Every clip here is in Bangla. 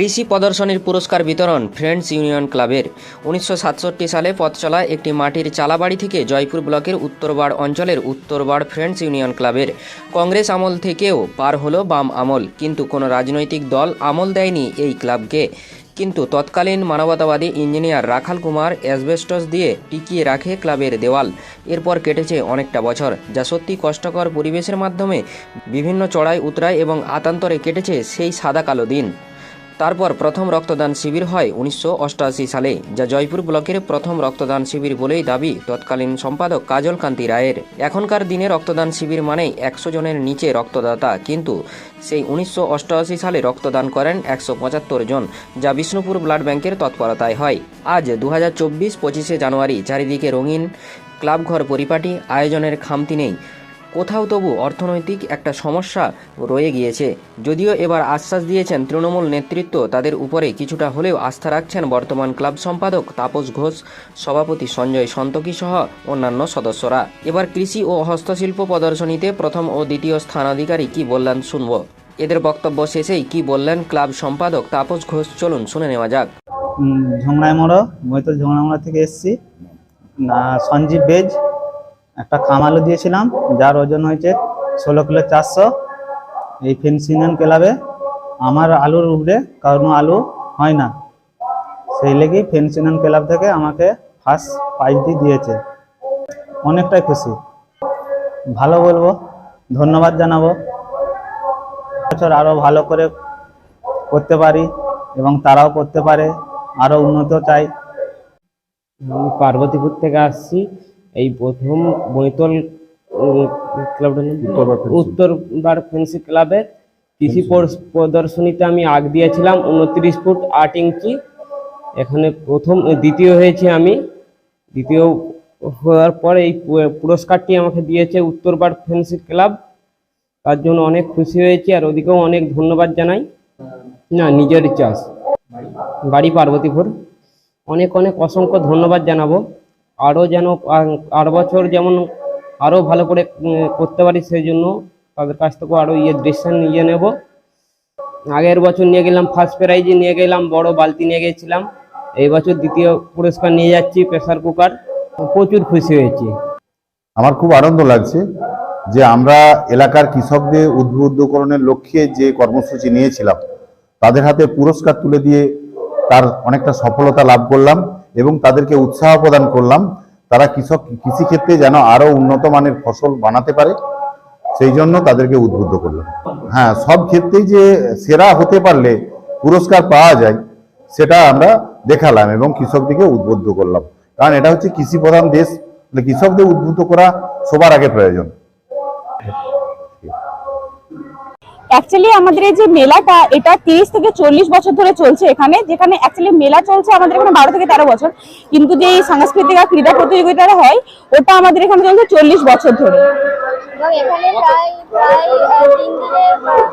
কৃষি প্রদর্শনীর পুরস্কার বিতরণ ফ্রেন্ডস ইউনিয়ন ক্লাবের। উনিশশো সাতষট্টি সালে পথ চলা একটি মাটির চালাবাড়ি থেকে জয়পুর ব্লকের উত্তরবাড় অঞ্চলের উত্তরবাড় ফ্রেন্ডস ইউনিয়ন ক্লাবের। কংগ্রেস আমল থেকেও পার হলো বাম আমল, কিন্তু কোনো রাজনৈতিক দল আমল দেয়নি এই ক্লাবকে। কিন্তু তৎকালীন মানবতাবাদী ইঞ্জিনিয়ার রাখাল কুমার অ্যাসবেস্টস দিয়ে টিকিয়ে রাখে ক্লাবের দেওয়াল। এরপর কেটেছে অনেকটা বছর, যা সত্যি কষ্টকর পরিবেশের মাধ্যমে বিভিন্ন চড়াই উতরাই এবং আতান্তরে কেটেছে সেই সাদা কালো দিন। তারপর প্রথম রক্তদান শিবির হয় উনিশশো অষ্টআশি সালে, যা জয়পুর ব্লকের প্রথম রক্তদান শিবির বলেই দাবি তৎকালীন সম্পাদক কাজল কান্তি রায়ের। এখনকার দিনে রক্তদান শিবির মানেই একশো জনের নিচে রক্তদাতা, কিন্তু সেই উনিশশো অষ্টআশি সালে রক্তদান করেন একশো পঁচাত্তর জন, যা বিষ্ণুপুর ব্লাড ব্যাংকের তৎপরতায় হয়। আজ দু হাজার চব্বিশ জানুয়ারি চারিদিকে রঙিন ক্লাবঘর পরিপাটি, আয়োজনের খামতি নেই। কোথাও তবু অর্থনৈতিক একটা সমস্যা রয়ে গিয়েছে। যদিও এবার আশ্বাস দিয়েছেন তৃণমূল নেতৃত্ব, তাদের উপরে কিছুটা হলেও আস্থা রাখছেন বর্তমান ক্লাব সম্পাদক তাপস ঘোষ, সভাপতি সঞ্জয় সন্তকি সহ অন্যান্য সদস্যরা। এবার কৃষি ও হস্তশিল্প প্রদর্শনীতে প্রথম ও দ্বিতীয় স্থানাধিকারী কি বললেন শুনব। এদের বক্তব্য শেষেই কি বললেন ক্লাব সম্পাদক তাপস ঘোষ, চলুন শুনে নেওয়া যাক। ঝংড়ায় মোড়ো বৈতল ঝংড়া মোড়া থেকে এসেছি। সঞ্জীব বেজ একটা কামালু দিয়েছিলাম, যার ওজন হয়েছে ষোলো কিলো চারশো। এই ফেন্সিনিয়ন ক্লাবে আমার আলুর উপরে কারণ আলু হয় না। সেই লেগেই ফেন্সিনিয়ন ক্লাব থেকে আমাকে ফার্স্ট প্রাইজটি দিয়েছে। অনেকটাই খুশি। ভালো বলব, ধন্যবাদ জানাব। বছর আরও ভালো করে করতে পারি এবং তারাও করতে পারে আরও উন্নত চাই। আমি পার্বতীপুর থেকে আসছি। এই প্রথম বৈতল উম, ক্লাবটার উত্তর বার ফেন্সি ক্লাবের কৃষি প্রদর্শনীতে আমি আগ দিয়েছিলাম উনত্রিশ ফুট আট ইঞ্চি। এখানে প্রথম দ্বিতীয় হয়েছে আমি। দ্বিতীয় হওয়ার পর এই পুরস্কারটি আমাকে দিয়েছে উত্তরবার ফেন্সি ক্লাব তার জন্য অনেক খুশি হয়েছি আর ওদিকেও অনেক ধন্যবাদ জানাই। না নিজের চাষ বাড়ি পার্বতীপুর। অনেক অনেক অসংখ্য ধন্যবাদ জানাব। আরও যেন আর বছর যেমন আরও ভালো করে করতে পারি সেই জন্য তাদের কাছ থেকে আরও ইয়ে ডিসিশন নিয়ে নেব। আগের বছর নিয়ে গেলাম ফার্স্ট প্রাইজে নিয়ে গেলাম, বড় বালতি নিয়ে গেছিলাম। এই বছর দ্বিতীয় পুরস্কার নিয়ে যাচ্ছি প্রেসার কুকার প্রচুর খুশি হয়েছি। আমার খুব আনন্দ লাগছে যে আমরা এলাকার কৃষকদের উদ্বুদ্ধকরণের লক্ষ্যে যে কর্মসূচি নিয়েছিলাম, তাদের হাতে পুরস্কার তুলে দিয়ে তার অনেকটা সফলতা লাভ করলাম। এবং তাদেরকে উৎসাহ প্রদান করলাম, তারা কৃষক, কৃষিক্ষেত্রে যেন আরও উন্নত মানের ফসল বানাতে পারে, সেই জন্য তাদেরকে উদ্বুদ্ধ করলাম। হ্যাঁ সব ক্ষেত্রেই যে সেরা হতে পারলে পুরস্কার পাওয়া যায়, সেটা আমরা দেখালাম এবং কৃষকদেরকে উদ্বুদ্ধ করলাম। কারণ এটা হচ্ছে কৃষি প্রধান দেশ কৃষকদের উদ্বুদ্ধ করা সবার আগে প্রয়োজন। অ্যাকচুয়ালি আমাদের এই যে মেলাটা এটা তিরিশ থেকে চল্লিশ বছর ধরে চলছে এখানে যেখানে অ্যাকচুয়ালি মেলা চলছে আমাদের এখানে বারো থেকে তেরো বছর। কিন্তু যে এই সাংস্কৃতিক আর ক্রীড়া প্রতিযোগিতাটা হয় ওটা আমাদের এখানে চলছে চল্লিশ বছর ধরে। এবং এখানে প্রায় প্রায় তিন দিনে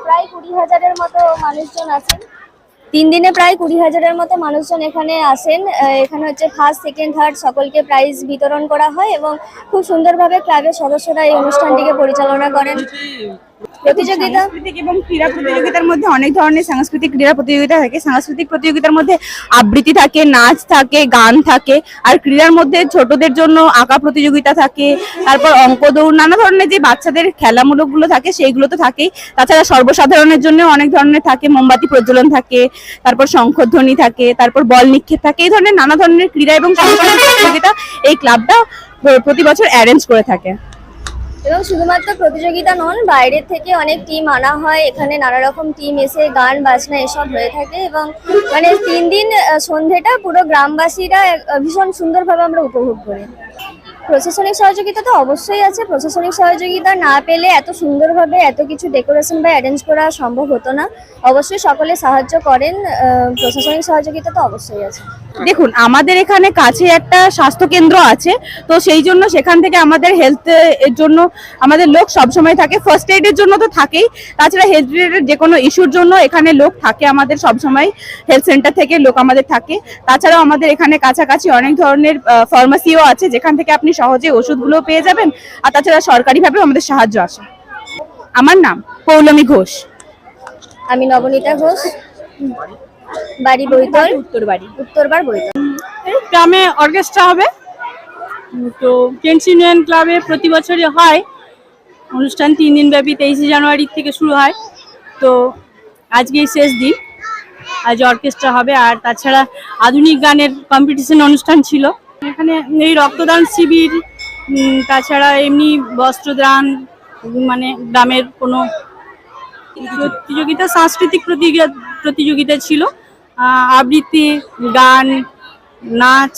প্রায় কুড়ি হাজারের মতো মানুষজন আছেন। তিন দিনে প্রায় কুড়ি হাজারের মতো মানুষজন এখানে আসেন। এখানে হচ্ছে ফার্স্ট সেকেন্ড থার্ড সকলকে প্রাইজ বিতরণ করা হয় এবং খুব সুন্দরভাবে ক্লাবের সদস্যরা এই অনুষ্ঠানটিকে পরিচালনা করেন। প্রতিযোগিতা? এবং ক্রীড়া প্রতিযোগিতার মধ্যে অনেক ধরনের সাংস্কৃতিক ক্রীড়া প্রতিযোগিতা থাকে। সাংস্কৃতিক প্রতিযোগিতার মধ্যে আবৃত্তি থাকে, নাচ থাকে, গান থাকে আর ক্রীড়ার মধ্যে ছোটদের জন্য আঁকা প্রতিযোগিতা থাকে। তারপর অঙ্ক দৌড় নানা ধরনের যে বাচ্চাদের খেলামূলকগুলো থাকে সেইগুলো তো থাকেই। তাছাড়া সর্বসাধারণের জন্য অনেক ধরনের থাকে, মোমবাতি প্রজ্বলন থাকে, তারপর শঙ্খধ্বনি থাকে, তারপর বল নিক্ষেপ থাকে। এই ধরনের নানা ধরনের ক্রীড়া এবং প্রতিযোগিতা এই ক্লাবটা প্রতি বছর অ্যারেঞ্জ করে থাকে। এবং শুধুমাত্র প্রতিযোগিতা নন, বাইরের থেকে অনেক টিম আনা হয়। এখানে নানা রকম টিম এসে গান, বাজনা এসব হয়ে থাকে এবং মানে তিন দিন সন্ধেটা পুরো গ্রামবাসীরা ভীষণ সুন্দরভাবে আমরা উপভোগ করি। প্রশাসনিক সহযোগিতা তো অবশ্যই আছে। প্রশাসনিক সহযোগিতা না পেলে এত সুন্দরভাবে এত কিছু ডেকোরেশন বা অ্যারেঞ্জ করা সম্ভব হতো না। অবশ্যই সকলে সাহায্য করেন। প্রশাসনিক সহযোগিতা তো অবশ্যই আছে। দেখুন, আমাদের এখানে কাছে একটা স্বাস্থ্য কেন্দ্র আছে, তো সেই জন্য সেখান থেকে আমাদের হেলথ এর জন্য আমাদের লোক সব সময় থাকে ফার্স্ট এডের জন্য তো থাকেই, তাছাড়া হেলথ রিলেটেড যে কোনো ইস্যুর জন্য এখানে লোক থাকে আমাদের সব সময় হেলথ সেন্টার থেকে লোক আমাদের থাকে। তাছাড়াও আমাদের এখানে কাছাকাছি অনেক ধরনের ফার্মাসিও আছে, যেখান থেকে আপনি সহজে ওষুধগুলো পেয়ে যাবেন, আর তাছাড়া সরকারিভাবেও আমাদের সাহায্য আসে। আমার নাম পৌলমী ঘোষ। আমি নবনীতা ঘোষ। বাড়ি বৈতল। উত্তর বাড়ি। উত্তরবার বৈতল। গ্রামে অর্কেস্ট্রা হবে। তো ফ্রেন্ডস ইউনিয়ন ক্লাবে প্রতি বছরই হয়। অনুষ্ঠান তিন দিন ব্যাপী তেইশে জানুয়ারি থেকে শুরু হয়। তো আজকেই শেষ দিন। আজ অর্কেস্ট্রা হবে। আর তাছাড়া আধুনিক গানের কম্পিটিশন অনুষ্ঠান ছিল। এখানে এই রক্তদান শিবির তাছাড়া এমনি বস্ত্রদান মানে গ্রামের কোনো প্রতিযোগিতা সাংস্কৃতিক প্রতিযোগিতা প্রতিযোগিতা ছিল। আবৃত্তি গান নাচ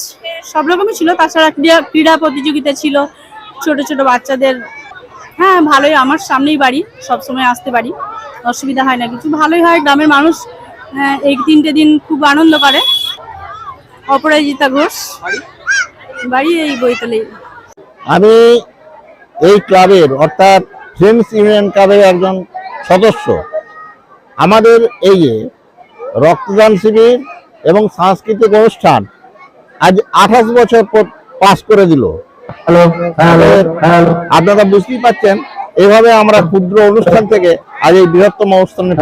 সব রকমই ছিল। তাছাড়া ক্রীড়া ক্রীড়া প্রতিযোগিতা ছিল। ছোট ছোট বাচ্চাদের হ্যাঁ ভালোই। আমার সামনেই বাড়ি। সব সময় আসতে পারি। অসুবিধা হয় না কিছু। ভালোই হয়। গ্রামের মানুষ আহ, এই তিনটে দিন খুব আনন্দ করে। অপরাজিতা ঘোষ। বাড়ি? এই বইতলেই আমি এই ক্লাবের অর্থাৎ ফ্রেন্ডস ইউনিয়ন ক্লাবের একজন সদস্য। আমাদের এই যে রক্তদান শিবির এবং সাংস্কৃতিক অনুষ্ঠান আজ আঠাশ বছর পর পাস করে দিল। আপনারা বুঝতেই পাচ্ছেন এভাবে আমরা ক্ষুদ্র অনুষ্ঠান থেকে আজ এই বৃহত্তম অনুষ্ঠানে